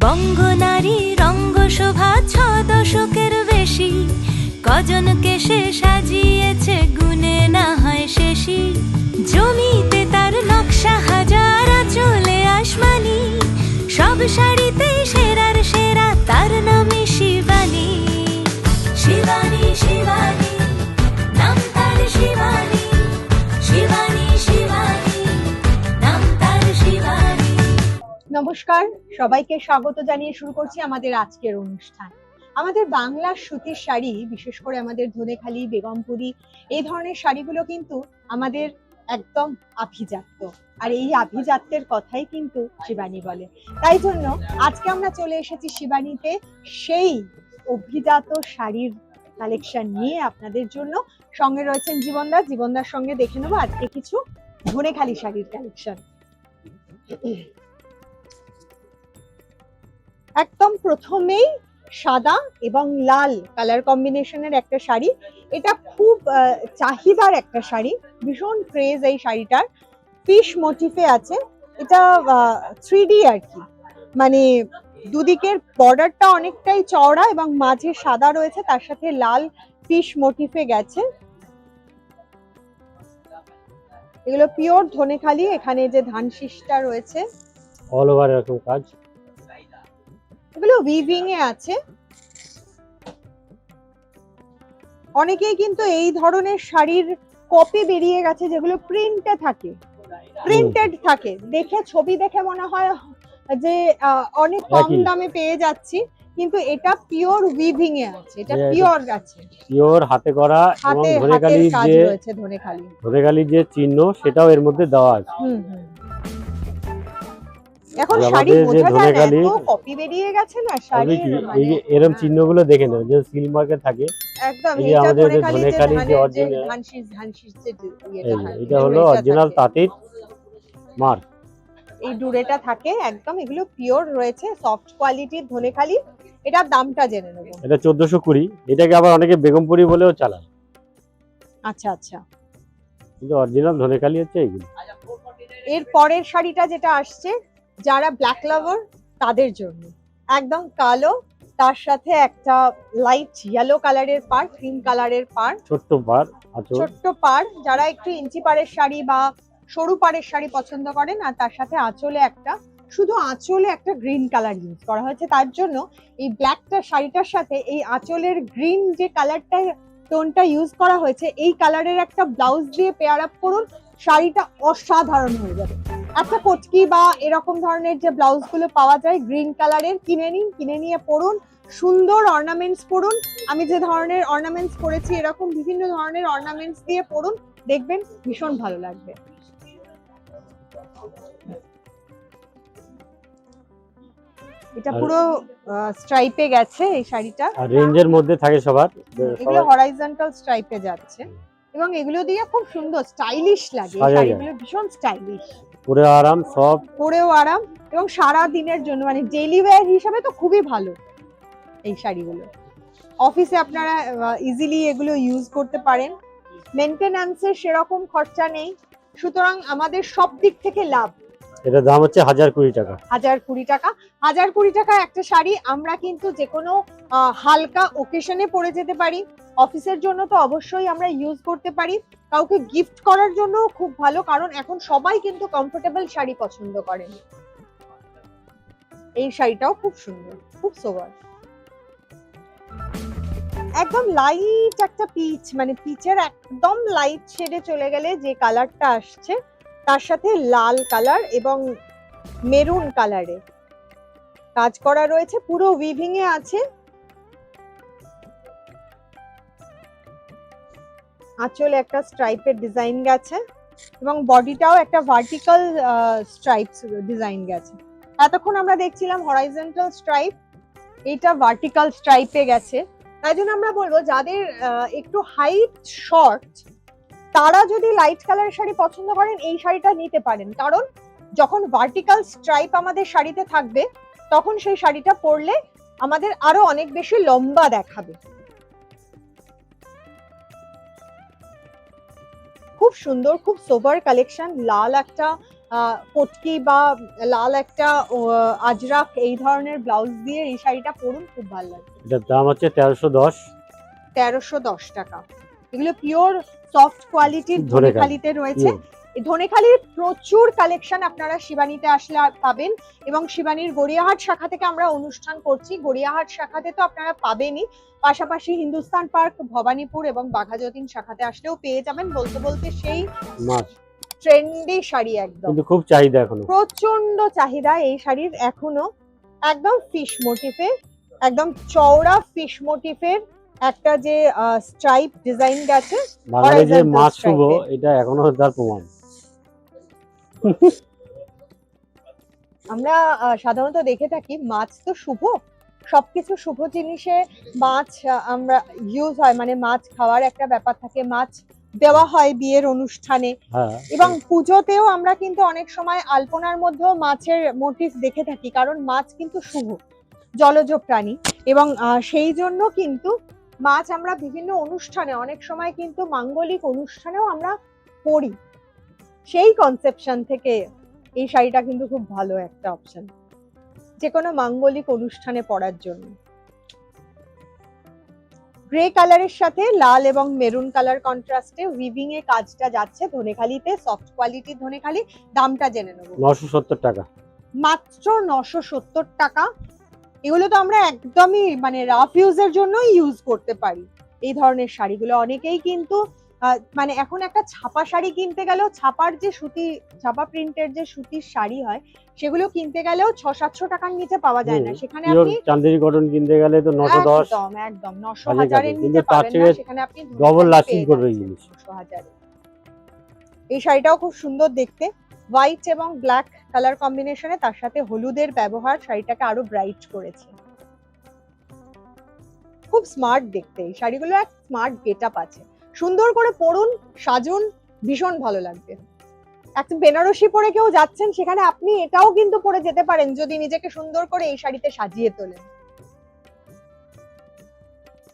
বঙ্গনারী রঙ্গশোভা ছ দশকের বেশি। কজন সে সাজিয়েছে গুনে না হয় শেষি। জমিতে তার নকশা হাজার চলে আসমানি। সব শাড়িতে নমস্কার, সবাইকে স্বাগত জানিয়ে শুরু করছি আমাদের আজকের অনুষ্ঠান। আমাদের বাংলার সুতির শাড়ি, বিশেষ করে আমাদের ধনেখালি, বেগমপুরি, এই ধরনের শাড়িগুলো কিন্তু আমাদের একদম আভিজাত্য। আর এই আভিজাত্যের কথাই কিন্তু শিবানী বলে। তাই জন্য আজকে আমরা চলে এসেছি শিবানীতে সেই অভিজাত শাড়ির কালেকশন নিয়ে আপনাদের জন্য। সঙ্গে রয়েছেন জীবনদা। জীবনদার সঙ্গে দেখে নেব আজকে কিছু ধনেখালি শাড়ির কালেকশন। একদম প্রথমেই সাদা এবং লাল কালার কম্বিনেশনের একটা শাড়ি। এটা খুব চাহিদার একটা শাড়ি। ভীষণ ক্রেজ এই শাড়িটার। ফিশ মোটিফে আছে। এটা থ্রি আর কি। মানে দুদিকের বর্ডারটা অনেকটাই চওড়া এবং মাঝে সাদা রয়েছে, তার সাথে লাল ফিশ মোটিফে গেছে। এগুলো পিওর ধনেখালি। এখানে যে ধান শীষটা রয়েছে। অল ওভার এরকম কাজ। এগুলো উইভিং এ আছে। অনেকেই কিন্তু এই ধরনের শাড়ির কপি বেরিয়ে গেছে যেগুলো প্রিন্টে থাকে। প্রিন্টেড থাকে। দেখে ছবি দেখে মনে হয় যে অনেক কম দামে পেয়ে যাচ্ছি কিন্তু এটা পিওর উইভিং এ আছে। এটা পিওর আছে পিওর হাতে করা এবং ধনেখালির কাজ যে ধনেখালি ধনেখালির যে চিহ্ন সেটাও এর মধ্যে দেওয়া আছে। এখন শাড়ি বোঝা যায় না এত কপি বেরিয়ে গেছে না শাড়ির এই মানে যে এরম চিহ্নগুলো দেখে নেবে যে সিল মার্কেট থাকে একদম এই এটা আমাদের যে ধনেখালি যে যে original- ধানশীষ ধানশীষ যে এটা হলো অরিজিনাল। তাঁতির মার্ক এই ডুরেটা থাকে একদম এগুলো পিওর রয়েছে সফট কোয়ালিটির ধনেখালি এটার দামটা জেনে নেব। এটা চোদ্দশো কুড়ি এটাকে আবার অনেকে বেগমপুরি বলেও চালায়। আচ্ছা আচ্ছা। কিন্তু অরিজিনাল ধনেখালি হচ্ছে এইগুলো। এর পরের শাড়িটা যেটা আসছে যারা ব্ল্যাক লাভার তাদের জন্য। একদম কালো তার সাথে একটা লাইট ইয়েলো কালারের পার ক্রিম কালারের পার ছোট্ট আচল। ছোট্ট পার যারা একটু ইঞ্চি পাড়ের শাড়ি বা সরু পাড়ের শাড়ি পছন্দ করেন আর তার সাথে আঁচলে একটা শুধু আঁচলে একটা গ্রিন কালার ইউজ করা হয়েছে। তার জন্য এই ব্ল্যাকটা শাড়িটার সাথে এই আঁচলের গ্রিন যে কালারটা টোনটা ইউজ করা হয়েছে এই কালারের একটা ব্লাউজ দিয়ে পেয়ার আপ করুন। শাড়িটা অসাধারণ হয়ে যাবে। একটা কটকি বা এরকম ধরনের যে ব্লাউজগুলো পাওয়া যায় গ্রিন কালারের কিনে নিন কিনে নিয়ে পরুন সুন্দর অর্নামেন্টস পরুন। আমি যে ধরনের অর্নামেন্টস পরেছি এরকম বিভিন্ন ধরনের অর্নামেন্টস দিয়ে পরুন দেখবেন ভীষণ ভালো লাগবে। এটা পুরো স্ট্রাইপে গেছে এই শাড়িটা। আর রেঞ্জের মধ্যে থাকে সবার। এগুলো হরাইজন্টাল স্ট্রাইপে যাচ্ছে। এবং এগুলো দিয়ে খুব সুন্দর স্টাইলিশ লাগে। শাড়িগুলো ভীষণ স্টাইলিশ পরে আরাম সব। পরেও আরাম এবং সারা দিনের জন্য মানে ডেইলি ওয়্যার হিসাবে তো খুবই ভালো এই শাড়িগুলো। অফিসে আপনারা ইজিলি এগুলো ইউজ করতে পারেন। মেনটেন্যান্সের সেরকম খরচা নেই। সুতরাং আমাদের সব দিক থেকে লাভ। এটার দাম হচ্ছে হাজার কুড়ি টাকা। হাজার কুড়ি টাকা। হাজার কুড়ি টাকা একটা শাড়ি, আমরা কিন্তু যে কোনো হালকা ওকেশনে পরে যেতে পারি। অফিসের জন্য তো অবশ্যই আমরা ইউজ করতে পারি। কাউকে গিফট করার জন্য খুব ভালো, কারণ এখন সবাই কিন্তু কমফোর্টেবল শাড়ি পছন্দ করেন এই শাড়িটাও খুব সুন্দর, খুব সোবার একদম লাইট একটা পিচ মানে পিচের একদম লাইট শেডে চলে গেলে যে কালারটা আসছে তার সাথে লাল কালার এবং মেরুন কালারে কাজ করা রয়েছে, পুরো উইভিং এ আছে। আঁচলে একটা স্ট্রাইপের ডিজাইন গেছে এবং বডিটাও একটা ভার্টিক্যাল স্ট্রাইপস ডিজাইন গেছে। এতক্ষণ আমরা দেখছিলাম হরাইজন্টাল স্ট্রাইপ এটা ভার্টিক্যাল স্ট্রাইপে গেছে। তাই জন্য আমরা বলব, যাদের একটু হাইট শর্ট তারা যদি লাইট কালার শাড়ি পছন্দ করেন এই শাড়িটা নিতে পারেন। কারণ যখন ভার্টিক্যাল স্ট্রাইপ আমাদের শাড়িতে থাকবে তখন সেই শাড়িটা পরলে আমাদের আরও অনেক বেশি লম্বা দেখাবে। খুব সুন্দর খুব সোবার কালেকশন লাল একটা কটকি বা লাল একটা আজরাক এই ধরনের ব্লাউজ দিয়ে এই শাড়িটা পরুন খুব ভালো লাগবে। এটার দাম হচ্ছে তেরোশো দশ। তেরোশো দশ টাকা। এগুলো পিওর সফট কোয়ালিটির ধনেখালিতে রয়েছে। ধনেখালির প্রচুর কালেকশন আপনারা শিবানীতে আসলে পাবেন এবং শিবানীর গড়িয়াহাট শাখা থেকে আমরা অনুষ্ঠান করছি। গড়িয়াহাট শাখাতে তো আপনারা পাবেনই। পাশাপাশি হিন্দুস্তান পার্ক ভবানীপুর এবং বাঘাযতীন শাখাতে আসলেও পেয়ে যাবেন। বলতে বলতে সেই ট্রেন্ডি শাড়ি একদম। কিন্তু খুব চাহিদা এখনও। প্রচণ্ড চাহিদা এই শাড়ির এখনও। একদম ফিশ মোটিফে একদম চওড়া ফিশ মোটিফের একটা যে স্ট্রাইপ ডিজাইন গেছে বাঙালি যে মাছ শুভ এটা এখনও তার প্রমাণ। আমরা সাধারণত দেখে থাকি মাছ তো শুভ সবকিছু শুভ জিনিসে মাছ আমরা ইউজ হয় মানে মাছ খাওয়ার একটা ব্যাপার থাকে মাছ দেওয়া হয় বিয়ের অনুষ্ঠানে। হ্যাঁ এবং পুজোতেও আমরা কিন্তু অনেক সময় আলপনার মধ্যেও মাছের মোটিভ দেখে থাকি কারণ মাছ কিন্তু শুভ জলজ প্রাণী। এবং সেই জন্য কিন্তু মাছ আমরা বিভিন্ন অনুষ্ঠানে অনেক সময় কিন্তু মাঙ্গলিক অনুষ্ঠানেও আমরা পরি সেই কনসেপশন থেকে এই শাড়িটা কিন্তু খুব ভালো একটা অপশন যে কোনো মাঙ্গলিক অনুষ্ঠানে পরার জন্য। গ্রে কালারের সাথে লাল এবং মেরুন কালার কন্ট্রাস্টে উইভিং এ কাজটা যাচ্ছে ধনেখালিতে সফট কোয়ালিটির ধনেখালি দামটা জেনে নেব। নশো টাকা। মাত্র নশো সত্তর টাকা। এগুলো তো আমরা একদমই মানে রাফ ইউজের জন্যই ইউজ করতে পারি এই ধরনের শাড়িগুলো অনেকেই কিন্তু মানে এখন একটা ছাপা শাড়ি কিনতে গেলেও ছাপার যে সুতি ছাপা প্রিন্টের যে সুতির শাড়ি হয় সেগুলো কিনতে গেলেও ছ সাতশো টাকার নিচে পাওয়া যায় না সেখানে আপনি চান্দেরি কটন কিনতে গেলে তো নশো দশ একদম একদম নশো হাজারের নিচে পাবেন না সেখানে আপনি lasting পেয়ে করবে এই জিনিস। 900 হাজারে। এই শাড়িটাও খুব সুন্দর দেখতে। হোয়াইট এবং ব্ল্যাক কালার কম্বিনেশনে তার সাথে হলুদের ব্যবহার শাড়িটাকে আরও ব্রাইট করেছে। খুব স্মার্ট দেখতে। এই শাড়িগুলো এক স্মার্ট গেট আপ আছে। সুন্দর করে পরুন, সাজুন, ভীষণ ভালো লাগবে। একটা বেনারসি পরে কেউ যাচ্ছেন, সেখানে আপনি এটাও কিন্তু পরে যেতে পারেন, যদি নিজেকে সুন্দর করে এই শাড়িতে সাজিয়ে তোলেন।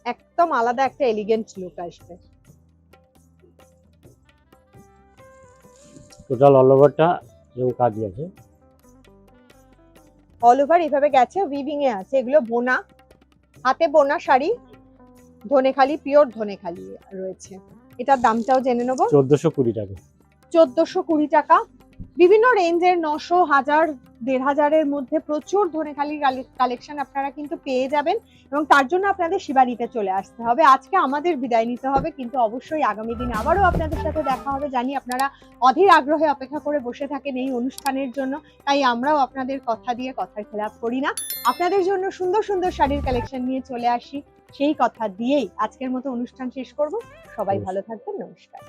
একদম আলাদা একটা এলিগেন্ট লুক আসবে। টোটাল অল ওভারটা এরকম কাজ গেছে অল ওভার এভাবে গেছে উইভিং এ আছে। এগুলো বোনা হাতে বোনা শাড়ি ধনেখালি পিওর ধনেখালি রয়েছে। এটার দামটাও জেনে নেব। চোদ্দশো কুড়ি টাকা। চোদ্দশো কুড়ি টাকা। বিভিন্ন রেঞ্জের নশো হাজার দেড় হাজারের মধ্যে প্রচুর ধনেখালি কালেকশন আপনারা কিন্তু পেয়ে যাবেন এবং তার জন্য আপনাদের শিবানীতে চলে আসতে হবে। আজকে আমাদের বিদায় নিতে হবে কিন্তু অবশ্যই আগামী দিন আবারও আপনাদের সাথে দেখা হবে। জানি আপনারা অধীর আগ্রহে অপেক্ষা করে বসে থাকেন এই অনুষ্ঠানের জন্য তাই আমরাও আপনাদের কথা দিয়ে কথার খেলাপ করি না। আপনাদের জন্য সুন্দর সুন্দর শাড়ির কালেকশন নিয়ে চলে আসি। সেই কথা দিয়েই আজকের মতো অনুষ্ঠান শেষ করব। সবাই ভালো থাকবেন নমস্কার।